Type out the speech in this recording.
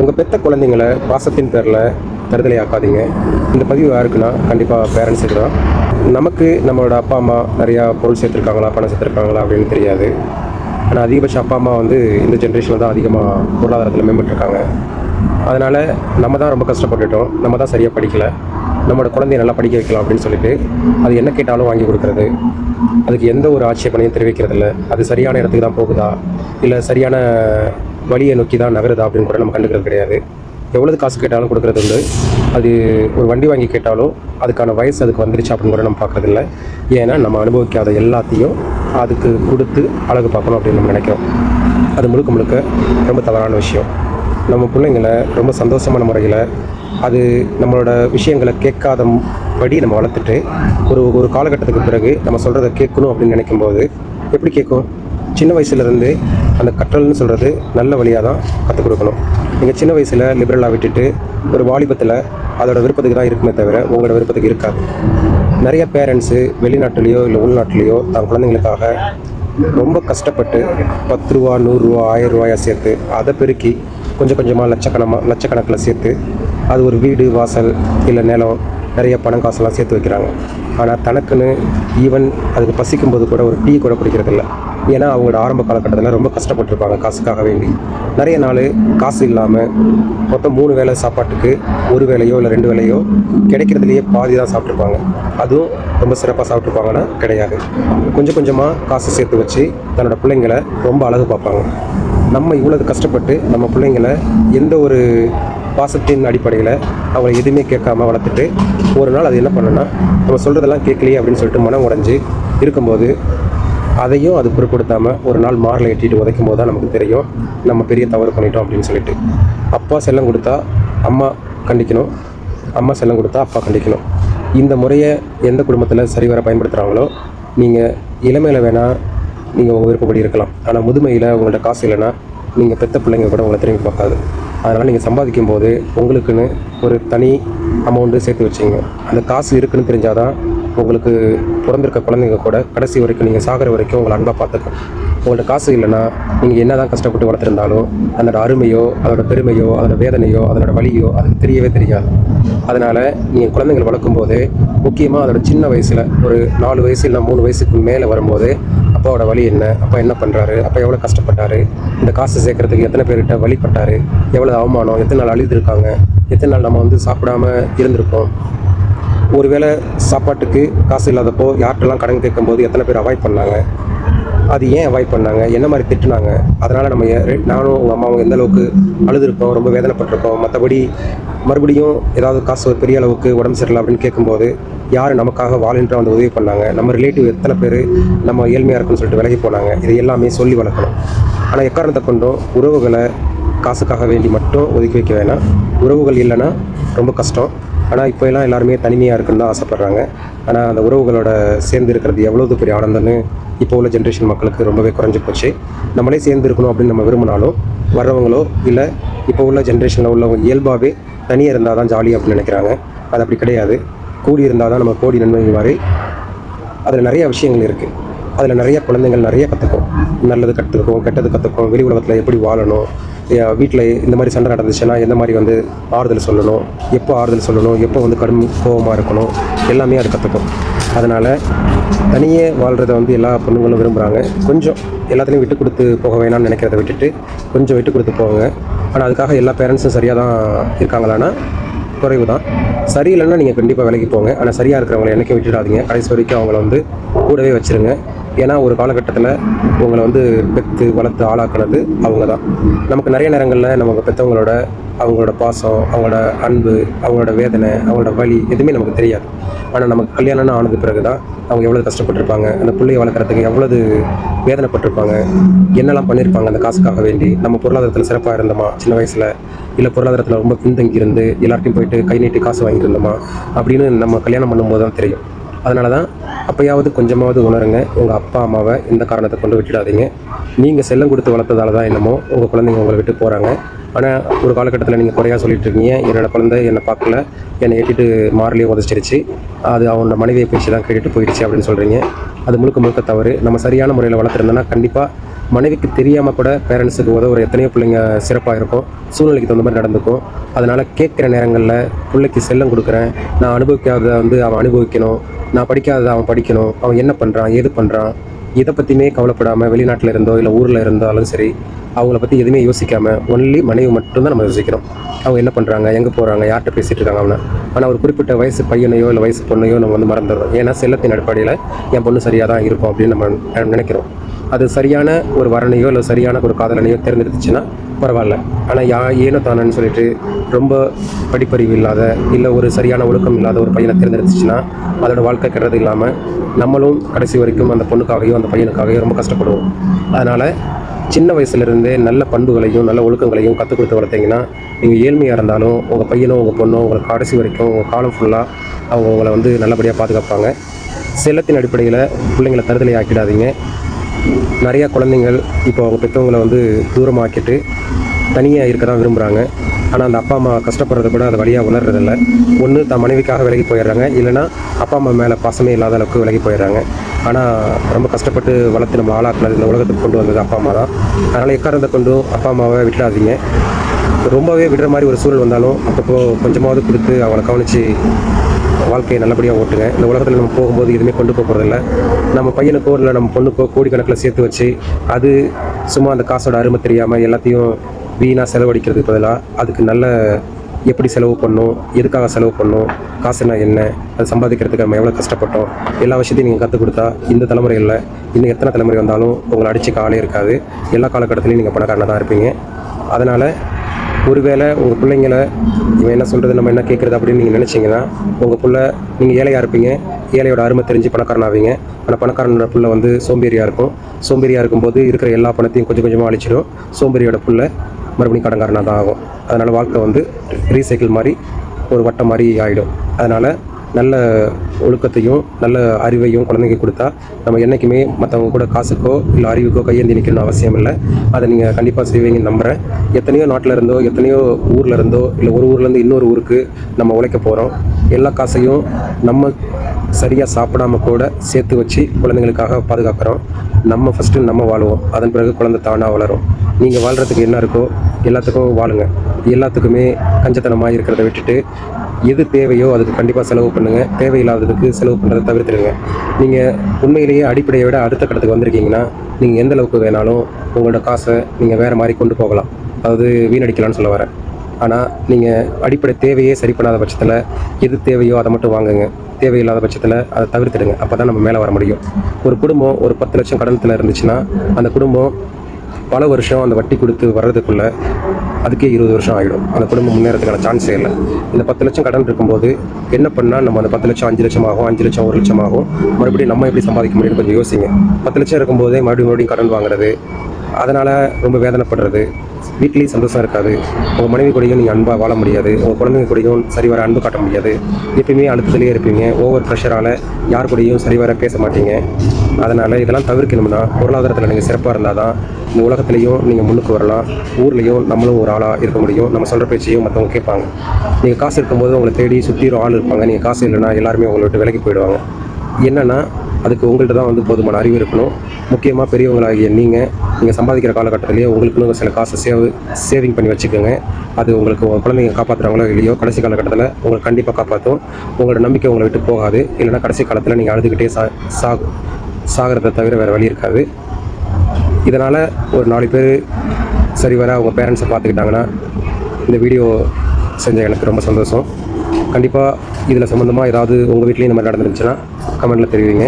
உங்கள் பெத்த குழந்தைங்களை பாசத்தின் பேரில் தருதலை ஆக்காதீங்க இந்த பதிவு யாருக்குன்னா கண்டிப்பாக பேரண்ட்ஸுக்கு தான். நமக்கு நம்மளோட அப்பா அம்மா நிறையா பொருள் சேர்த்துருக்காங்களா பணம் சேர்த்துருக்காங்களா அப்படின்னு தெரியாது. ஆனால் அதிகபட்ச அப்பா அம்மா வந்து இந்த ஜென்ரேஷனில் தான் அதிகமாக பொருளாதாரத்தில் மேம்பட்டுருக்காங்க. அதனால் நம்ம தான் ரொம்ப கஷ்டப்பட்டுட்டோம். நம்ம தான் சரியாக படிக்கலை. நம்மளோட குழந்தைய நல்லா படிக்க வைக்கலாம் அப்படின்னு சொல்லிட்டு அது என்ன கேட்டாலும் வாங்கி கொடுக்குறது. அதுக்கு எந்த ஒரு ஆட்சேபனையும் தெரிவிக்கிறதில்ல. அது சரியான இடத்துக்கு தான் போகுதா? இல்லை சரியான வழியை நோக்கி தான் நகருதா அப்படின்னு கூட நம்ம கண்டுக்கிறது கிடையாது. எவ்வளவு காசு கேட்டாலும் கொடுக்குறது உண்டு. அது ஒரு வண்டி வாங்கி கேட்டாலும் அதுக்கான வயசு அதுக்கு வந்துருச்சு அப்படின்னு கூட நம்ம பார்க்குறதில்ல. ஏன்னா நம்ம அனுபவிக்காத எல்லாத்தையும் அதுக்கு கொடுத்து அழகு பார்க்கணும் அப்படின்னு நம்ம நினைக்கிறோம். அது முழுக்க முழுக்க ரொம்ப தவறான விஷயம். நம்ம பிள்ளைங்களை ரொம்ப சந்தோஷமான முறையில் அது நம்மளோட விஷயங்களை கேட்காத படி நம்ம வளர்த்துட்டு ஒரு ஒரு காலகட்டத்துக்கு பிறகு நம்ம சொல்கிறத கேட்கணும் அப்படின்னு நினைக்கும்போது எப்படி கேட்கும்? சின்ன வயசுலேருந்து அந்த கற்றல்னு சொல்கிறது நல்ல வழியாக தான் கற்றுக் கொடுக்கணும். நீங்கள் சின்ன வயசில் லிபரலாக விட்டுட்டு ஒரு வாலிபத்தில் அதோட விருப்பத்துக்கு தான் இருக்குமே தவிர உங்களோட விருப்பத்துக்கு இருக்காது. நிறைய பேரண்ட்ஸு வெளிநாட்டுலேயோ இல்லை உள்நாட்டுலேயோ தன் குழந்தைங்களுக்காக ரொம்ப கஷ்டப்பட்டு பத்து ரூபா நூறுரூவா ஆயிரம் ரூபாயாக சேர்த்து அதை பெருக்கி கொஞ்சம் கொஞ்சமாக லட்சக்கணமாக லட்சக்கணக்கில் சேர்த்து அது ஒரு வீடு வாசல் இல்லை நிலம் நிறைய பணம் காசெல்லாம் சேர்த்து வைக்கிறாங்க. ஆனால் தனக்குன்னு ஈவன் அதுக்கு பசிக்கும் போது கூட ஒரு டீ கூட பிடிக்கிறதில்ல ஏன்னா அவங்களோட ஆரம்ப காலகட்டத்தில் ரொம்ப கஷ்டப்பட்டிருப்பாங்க காசுக்காக வேண்டி. நிறைய நாள் காசு இல்லாமல் மொத்தம் மூணு வேளை சாப்பாட்டுக்கு ஒரு வேளையோ இல்லை ரெண்டு வேலையோ கிடைக்கிறதுலையே பாதி தான் சாப்பிட்ருப்பாங்க அதுவும் ரொம்ப சிறப்பாக சாப்பிட்ருப்பாங்கன்னா கிடையாது. கொஞ்சம் கொஞ்சமாக காசு சேர்த்து வச்சு தன்னோட பிள்ளைங்களை ரொம்ப அழகு பார்ப்பாங்க. நம்ம இவ்வளோ கஷ்டப்பட்டு நம்ம பிள்ளைங்களை எந்த ஒரு பாசத்தின் அடிப்படையில் அவங்களை எதுவுமே கேட்காம வளர்த்துட்டு ஒரு நாள் அது என்ன பண்ணுன்னா நம்ம சொல்கிறதெல்லாம் கேட்கலையே அப்படின்னு சொல்லிட்டு மனம் உடஞ்சி இருக்கும்போது அதையும் அது பொருட்படுத்தாமல் ஒரு நாள் மாரில் எட்டிட்டு உதைக்கும் போது தான் நமக்கு தெரியும் நம்ம பெரிய தவறு பண்ணிட்டோம் அப்படின்னு சொல்லிட்டு. அப்பா செல்லம் கொடுத்தா அம்மா கண்டிக்கணும் அம்மா செல்லம் கொடுத்தா அப்பா கண்டிக்கணும். இந்த முறையை எந்த குடும்பத்தில் சரிவர பயன்படுத்துகிறாங்களோ நீங்கள் இளமையில் வேணால் நீங்கள் உங்கள் விருப்பப்படி இருக்கலாம். ஆனால் முதுமையில் உங்கள்கிட்ட காசு இல்லைன்னா நீங்கள் பெத்த பிள்ளைங்க கூட உங்களை திரும்பி பார்க்காது. அதனால் நீங்கள் சம்பாதிக்கும் போது உங்களுக்குன்னு ஒரு தனி அமௌண்ட்டு சேர்த்து வச்சிங்க அந்த காசு இருக்குன்னு தெரிஞ்சால் தான் உங்களுக்கு பிறந்திருக்க குழந்தைங்க கூட கடைசி வரைக்கும் நீங்கள் சாகிற வரைக்கும் உங்களை அன்பாக பார்த்துக்கும். உங்கள்ட்ட காசு இல்லைன்னா நீங்கள் என்ன தான் கஷ்டப்பட்டு வளர்த்துருந்தாலும் அதோட அருமையோ அதோட பெருமையோ அதோட வேதனையோ அதோட வழியோ அதுக்கு தெரியவே தெரியாது. அதனால் நீங்கள் குழந்தைங்களை வளர்க்கும்போது முக்கியமாக அதோட சின்ன வயசில் ஒரு நாலு வயசு இல்லை மூணு வயசுக்கு மேலே வரும்போது அப்பாவோட வழி என்ன? அப்பா என்ன பண்ணுறாரு அப்பா எவ்வளோ கஷ்டப்பட்டாரு? இந்த காசு சேர்க்குறதுக்கு எத்தனை பேர்கிட்ட வழிபட்டாரு? எவ்வளோ அவமானம்? எத்தனை நாள் அழுதுருக்காங்க? எத்தனை நாள் நம்ம வந்து சாப்பிடாம இருந்திருக்கோம்? ஒருவேளை சாப்பாட்டுக்கு காசு இல்லாதப்போ யார்கிட்டலாம் கடன் கேட்கும்போது எத்தனை பேர் அவாய்ட் பண்ணாங்க? அது ஏன் அவாய்ட் பண்ணாங்க? என்ன மாதிரி திட்டுனாங்க? அதனால் நம்ம ஏ- நானும் உங்கள் அம்மாவும் எந்த அளவுக்கு அழுதுருக்கோம் ரொம்ப வேதனைப்பட்டிருக்கோம் மற்றபடி மறுபடியும் ஏதாவது காசு ஒரு பெரிய அளவுக்கு உடம்பு சரியில்லை அப்படின்னு கேட்கும்போது யார் நமக்காக வாலண்டியராக வந்து உதவி பண்ணாங்க? நம்ம ரிலேட்டிவ் எத்தனை பேர் நம்ம ஏழ்மையாக இருக்குன்னு சொல்லிட்டு விலகி போனாங்க? இது எல்லாமே சொல்லி வளர்க்கணும். ஆனால் எக்காரணத்தை கொண்டும் உறவுகளை காசுக்காக வேண்டி மட்டும் ஒதுக்கி வைக்க வேணாம். உறவுகள் இல்லைன்னா ரொம்ப கஷ்டம். ஆனால் இப்போ எல்லாம் எல்லாருமே தனிமையாக இருக்குன்னு தான் ஆசைப்பட்றாங்க. ஆனால் அந்த உறவுகளோட சேர்ந்து இருக்கிறது எவ்வளவு பெரிய ஆனந்தம்னு இப்போ உள்ள ஜென்ரேஷன் மக்களுக்கு ரொம்பவே குறைஞ்சி போச்சு. நம்மளே சேர்ந்து இருக்கணும் அப்படின்னு நம்ம விரும்பினாலும் வர்றவங்களோ இல்லை இப்போ உள்ள ஜென்ரேஷனில் உள்ளவங்க இயல்பாகவே தனியாக இருந்தால் தான் ஜாலி அப்படின்னு நினைக்கிறாங்க. அது அப்படி கிடையாது. கூடி இருந்தால் தான் நம்ம கோடி நன்மை மாதிரி அதில் நிறைய விஷயங்கள் இருக்குது அதில் நிறைய குழந்தைகள் நிறைய கற்றுக்கும் நல்லது கற்றுக்கும் கெட்டது கற்றுக்கும் வெளி உலகத்தில் எப்படி வாழணும் வீட்டில் இந்த மாதிரி சண்டை நடந்துச்சுன்னா எந்த மாதிரி வந்து ஆறுதல் சொல்லணும்? எப்போ ஆறுதல் சொல்லணும்? எப்போ வந்து கடும் கோபமாக இருக்கணும்? எல்லாமே அது கற்றுக்கும் அதனால் தனியே வாழ்கிறத வந்து எல்லா பொண்ணுங்களும் விரும்புகிறாங்க கொஞ்சம் எல்லாத்துலேயும் விட்டு கொடுத்து போக வேணாம்னு நினைக்கிறத விட்டுட்டு கொஞ்சம் விட்டு கொடுத்து போங்க. ஆனால் அதுக்காக எல்லா பேரண்ட்ஸும் சரியாக தான் இருக்காங்களான்னா குறைவு தான் சரியில்லைன்னா நீங்கள் கண்டிப்பாக விலைக்கு போங்க. ஆனால் சரியாக இருக்கிறவங்களை என்றைக்கும் விட்டுடாதீங்க. கடைசி வரைக்கும் அவங்கள வந்து கூடவே வச்சுருங்க. ஏன்னா ஒரு காலகட்டத்தில் உங்களை வந்து பெற்று வளர்த்து ஆளாக்குனது அவங்க தான் நமக்கு நிறைய நேரங்களில் நமக்கு பெற்றவங்களோட அவங்களோட பாசம் அவங்களோட அன்பு அவங்களோட வேதனை அவங்களோட வலி எதுவுமே நமக்கு தெரியாது. ஆனால் நமக்கு கல்யாணம்னு ஆனது பிறகு தான் அவங்க எவ்வளோ கஷ்டப்பட்டிருப்பாங்க அந்த பிள்ளையை வளர்க்குறதுக்கு எவ்வளவு வேதனைப்பட்டிருப்பாங்க என்னெல்லாம் பண்ணியிருப்பாங்க அந்த காசுக்காக வேண்டி. நம்ம பொருளாதாரத்தில் சிறப்பாக இருந்தோமா சின்ன வயசில்? இல்லை பொருளாதாரத்தில் ரொம்ப பின்தங்கி இருந்து எல்லார்ட்டையும் போயிட்டு கை நீட்டி காசு வாங்கிட்டு இருந்தோமா? அப்படின்னு நம்ம கல்யாணம் பண்ணும்போது தான் தெரியும். அதனால தான் அப்பயாவது கொஞ்சமாவது உணருங்க. உங்கள் அப்பா அம்மாவை இந்த காரணத்தை கொண்டு விட்டுடாதீங்க. நீங்கள் செல்லம் கொடுத்து வளர்த்ததால தான் என்னமோ உங்கள் குழந்தைங்க உங்களை விட்டு போகிறாங்க ஆனால் ஒரு காலகட்டத்தில் நீங்கள் குறையாக சொல்லிட்டு இருக்கீங்க என்னோட குழந்தை என்னை பார்க்கல. என்னை எட்டிட்டு மாறிலேயே உதச்சிருச்சு. அது அவனோட மனைவியை பேச்சு தான் கேட்டுட்டு போயிடுச்சு அப்படின்னு சொல்கிறீங்க அது முழுக்க முழுக்க தவறு. நம்ம சரியான முறையில் வளர்த்துருந்தோன்னா கண்டிப்பாக மனைவிக்கு தெரியாமல் கூட பேரண்ட்ஸுக்கு உதவுற எத்தனையோ பிள்ளைங்க சிறப்பாக இருக்கும். சூழ்நிலைக்கு தகுந்த மாதிரி நடந்துக்கும். அதனால் கேட்குற நேரங்களில் பிள்ளைக்கு செல்லம் கொடுக்குறேன். நான் அனுபவிக்காததை வந்து அவன் அனுபவிக்கணும். நான் படிக்காததை அவன் படிக்கணும். அவன் என்ன பண்ணுறான் ஏது பண்ணுறான் இதை பற்றியுமே கவலைப்படாமல் வெளிநாட்டில் இருந்தோ இல்லை ஊரில் இருந்தாலும் சரி அவங்கள பற்றி எதுவுமே யோசிக்காமல் ஒன்லி மனைவி மட்டும்தான் நம்ம யோசிக்கிறோம். அவங்க என்ன பண்ணுறாங்க எங்கே போகிறாங்க யார்கிட்ட பேசிகிட்டு இருக்காங்க அவனை ஆனால் ஒரு குறிப்பிட்ட வயசு பையனையோ இல்லை வயசு பொண்ணையோ நம்ம வந்து மறந்துடுறோம். ஏன்னா செல்லத்தின் அடிப்படையில் என் பொண்ணு சரியாக தான் இருக்கும் அப்படின்னு நம்ம நினைக்கிறோம். அது சரியான ஒரு வரணையோ இல்லை சரியான ஒரு காதலனையோ தேர்ந்தெடுத்துச்சுன்னா பரவாயில்ல. ஆனால் யா ஏனோ தானன்னு சொல்லிட்டு ரொம்ப படிப்பறிவு இல்லாத இல்லை ஒரு சரியான ஒழுக்கம் இல்லாத ஒரு பையனை தேர்ந்தெடுத்துச்சுன்னா அதோட வாழ்க்கை கெடுறது இல்லாமல் நம்மளும் கடைசி வரைக்கும் அந்த பொண்ணுக்காகவோ அந்த பையனுக்காகவோ ரொம்ப கஷ்டப்படுவோம். அதனால் சின்ன வயசுலேருந்தே நல்ல பண்புகளையும் நல்ல ஒழுக்கங்களையும் கற்றுக் கொடுத்து வளர்த்தீங்கன்னா நீங்கள் ஏழ்மையாக இருந்தாலும் உங்கள் பையனோ உங்கள் பொண்ணோ உங்களை கடைசி வரைக்கும் உங்கள் காலம் ஃபுல்லாக அவங்க உங்களை வந்து நல்லபடியாக பாதுகாப்பாங்க. செல்லத்தின் அடிப்படையில் பிள்ளைங்களை தருதலை ஆக்கிடாதீங்க நிறையா குழந்தைங்கள் இப்போ அவங்க பெற்றவங்களை வந்து தூரமாக்கிட்டு தனியாக இருக்க தான் விரும்புகிறாங்க ஆனால் அந்த அப்பா அம்மா கஷ்டப்படுறத கூட அதை வழியாக உணர்றதில்ல. ஒன்று தன் மனைவிக்காக விலகி போயிடுறாங்க. இல்லைன்னா அப்பா அம்மா மேலே பாசமே இல்லாத அளவுக்கு விலகி போயிடுறாங்க. ஆனால் ரொம்ப கஷ்டப்பட்டு வளர்த்து நம்ம ஆளாக்குனது இந்த உலகத்துக்கு கொண்டு வந்தது அப்பா அம்மா தான். அதனால் எக்காரத்தை கொண்டும் அப்பா அம்மாவை விட்டுடாதீங்க. ரொம்பவே விடுற மாதிரி ஒரு சூழல் வந்தாலும் அப்பப்போ கொஞ்சமாவது கொடுத்து அவங்கள கவனித்து வாழ்க்கையை நல்லபடியாக ஓட்டுங்க. இந்த உலகத்தில் நம்ம போகும்போது எதுவுமே கொண்டு போக போகிறதில்ல நம்ம பையனுக்கோ இல்லை நம்ம பொண்ணுக்கோ கோடிக்கணக்கில் சேர்த்து வச்சு அது சும்மா அந்த காசோட அருமை தெரியாமல் எல்லாத்தையும் வீணாக செலவழிக்கிறதுக்கு பதிலாக அதுக்கு நல்ல எப்படி செலவு பண்ணும் எதுக்காக செலவு பண்ணும் காசுனா என்ன அது சம்பாதிக்கிறதுக்கு நம்ம எவ்வளோ கஷ்டப்பட்டோம் எல்லா விஷயத்தையும் நீங்கள் கற்றுக் கொடுத்தா இந்த தலைமுறையில் இன்னும் எத்தனை தலைமுறை வந்தாலும் உங்களை அடிச்சு ஆளே இருக்காது. எல்லா காலகட்டத்திலையும் நீங்கள் பணக்காரனாக தான் இருப்பீங்க. அதனால் ஒருவேளை உங்கள் பிள்ளைங்களை இவன் என்ன சொல்கிறது நம்ம என்ன கேட்குறது அப்படின்னு நீங்கள் நினச்சிங்கன்னா உங்கள் பிள்ளை நீங்கள் ஏழையாக இருப்பீங்க. ஏழையோட அருமை தெரிஞ்சு பணக்காரன் ஆவீங்க. ஆனால் பணக்காரனோட புள்ள வந்து சோம்பேறியாக இருக்கும். சோம்பேறியாக இருக்கும்போது இருக்கிற எல்லா பணத்தையும் கொஞ்சம் கொஞ்சமாக அழிச்சிடும் சோம்பேறியோட புள்ள மறுபடியும் கடன்காரனாக தான் ஆகும். அதனால் வாழ்க்கை வந்து ரீசைக்கிள் மாதிரி ஒரு வட்டம் மாதிரி ஆகிடும் அதனால் நல்ல ஒழுக்கத்தையும் நல்ல அறிவையும் குழந்தைங்க கொடுத்தா நம்ம என்றைக்குமே மற்றவங்க கூட காசுக்கோ இல்லை அறிவுக்கோ கையேந்தி நிற்கணும்னு அவசியம் இல்லை. அதை நீங்கள் கண்டிப்பாக செய்வீங்கன்னு நம்புகிறேன் எத்தனையோ நாட்டில் இருந்தோ எத்தனையோ ஊரில் இருந்தோ இல்லை ஒரு ஊர்லேருந்து இன்னொரு ஊருக்கு நம்ம உழைக்க போகிறோம் எல்லா காசையும் நம்ம சரியாக சாப்பிடாம கூட சேர்த்து வச்சு குழந்தைங்களுக்காக பாதுகாக்கிறோம். நம்ம ஃபஸ்ட்டு நம்ம வாழ்வோம். அதன் பிறகு குழந்தை தானாக வளரும். நீங்கள் வாழ்கிறதுக்கு என்ன இருக்கோ எல்லாத்துக்கும் வாழுங்க. எல்லாத்துக்குமே கஞ்சத்தனமாக இருக்கிறத விட்டுட்டு எது தேவையோ அதுக்கு கண்டிப்பாக செலவு பண்ணுங்கள் தேவையில்லாததுக்கு செலவு பண்ணுறதை தவிர்த்துடுங்க. நீங்கள் உண்மையிலேயே அடிப்படையை விட அடுத்த கட்டத்துக்கு வந்திருக்கீங்கன்னா நீங்கள் எந்த அளவுக்கு வேணாலும் உங்களோட காசை நீங்கள் வேறு மாதிரி கொண்டு போகலாம். அதாவது வீணடிக்கலாம்னு சொல்ல வரேன். ஆனால் நீங்கள் அடிப்படை தேவையே சரி பண்ணாத பட்சத்தில் எது தேவையோ அதை மட்டும் வாங்குங்க. தேவையில்லாத பட்சத்தில் அதை தவிர்த்துடுங்க. அப்போ தான் நம்ம மேலே வர முடியும். ஒரு குடும்பம் ஒரு பத்து லட்சம் கடனத்தில் இருந்துச்சுன்னா அந்த குடும்பம் பல வருஷம் அந்த வட்டி கொடுத்து வர்றதுக்குள்ளே அதுக்கே இருபது வருஷம் ஆகிடும் அந்த குடும்பம் முன்னேறதுக்கான சான்ஸே இல்லை. இந்த பத்து லட்சம் கடன் இருக்கும்போது என்ன பண்ணால் நம்ம அந்த பத்து லட்சம் அஞ்சு லட்சம் ஆகும் அஞ்சு லட்சம் ஒரு லட்சம் ஆகும் மறுபடியும் நம்ம எப்படி சம்பாதிக்க முடியும்னு கொஞ்சம் யோசிங்க. பத்து லட்சம் இருக்கும்போதே மறுபடியும் மறுபடியும் கடன் வாங்குறது அதனால் ரொம்ப வேதனைப்படுறது. வீட்லேயும் சந்தோஷம் இருக்காது. உங்கள் மனைவி கூடயும் நீங்கள் அன்பாக வாழ முடியாது. உங்கள் குழந்தைங்க கூடயும் சரிவர அன்பு காட்ட முடியாது. எப்பயுமே அழுத்தத்திலேயே இருப்பீங்க. ஓவர் ப்ரெஷரால் யார் கூடயும் சரிவர பேச மாட்டீங்க. அதனால் இதெல்லாம் தவிர்க்கணும்னா பொருளாதாரத்தில் நீங்கள் சிறப்பாக இருந்தால் தான் இந்த உலகத்துலேயும் நீங்கள் முன்னுக்கு வரலாம். ஊர்லேயும் நம்மளும் ஒரு ஆளாக இருக்க முடியும். நம்ம சொல்கிற பேச்சையும் மற்றவங்க கேட்பாங்க. நீங்கள் காசு இருக்கும்போது உங்களை தேடி சுற்றிடும் ஆள் இருப்பாங்க. நீங்கள் காசு இல்லைன்னா எல்லாருமே உங்களை விட்டு விலகி போயிடுவாங்க. என்னென்னா அதுக்கு உங்கள்கிட்ட தான் வந்து போதுமான அறிவு இருக்கணும். முக்கியமாக பெரியவங்களாகிய நீங்கள் நீங்கள் சம்பாதிக்கிற காலகட்டத்திலேயே உங்களுக்குன்னு சில காசை சேவ் சேவிங் பண்ணி வச்சுக்கோங்க. அது உங்களுக்கு குழந்தைங்க காப்பாற்றுறாங்களோ இல்லையோ கடைசி காலகட்டத்தில் உங்களுக்கு கண்டிப்பாக காப்பாற்றும் உங்களோட நம்பிக்கை உங்களை விட்டு போகாது. இல்லைன்னா கடைசி காலத்தில் நீங்கள் அழுதுகிட்டே சா சா சாகிறத தவிர வேறு வழி இருக்காது. இதனால் ஒரு நாலு பேர் சரி வர அவங்க பேரண்ட்ஸை பார்த்துக்கிட்டாங்கன்னா இந்த வீடியோ செஞ்ச எனக்கு ரொம்ப சந்தோஷம். கண்டிப்பாக இதில் சம்மந்தமாக ஏதாவது உங்கள் வீட்லேயும் இந்த மாதிரி நடந்துருந்துச்சுன்னா கமெண்ட்டில் தெரிவிங்க.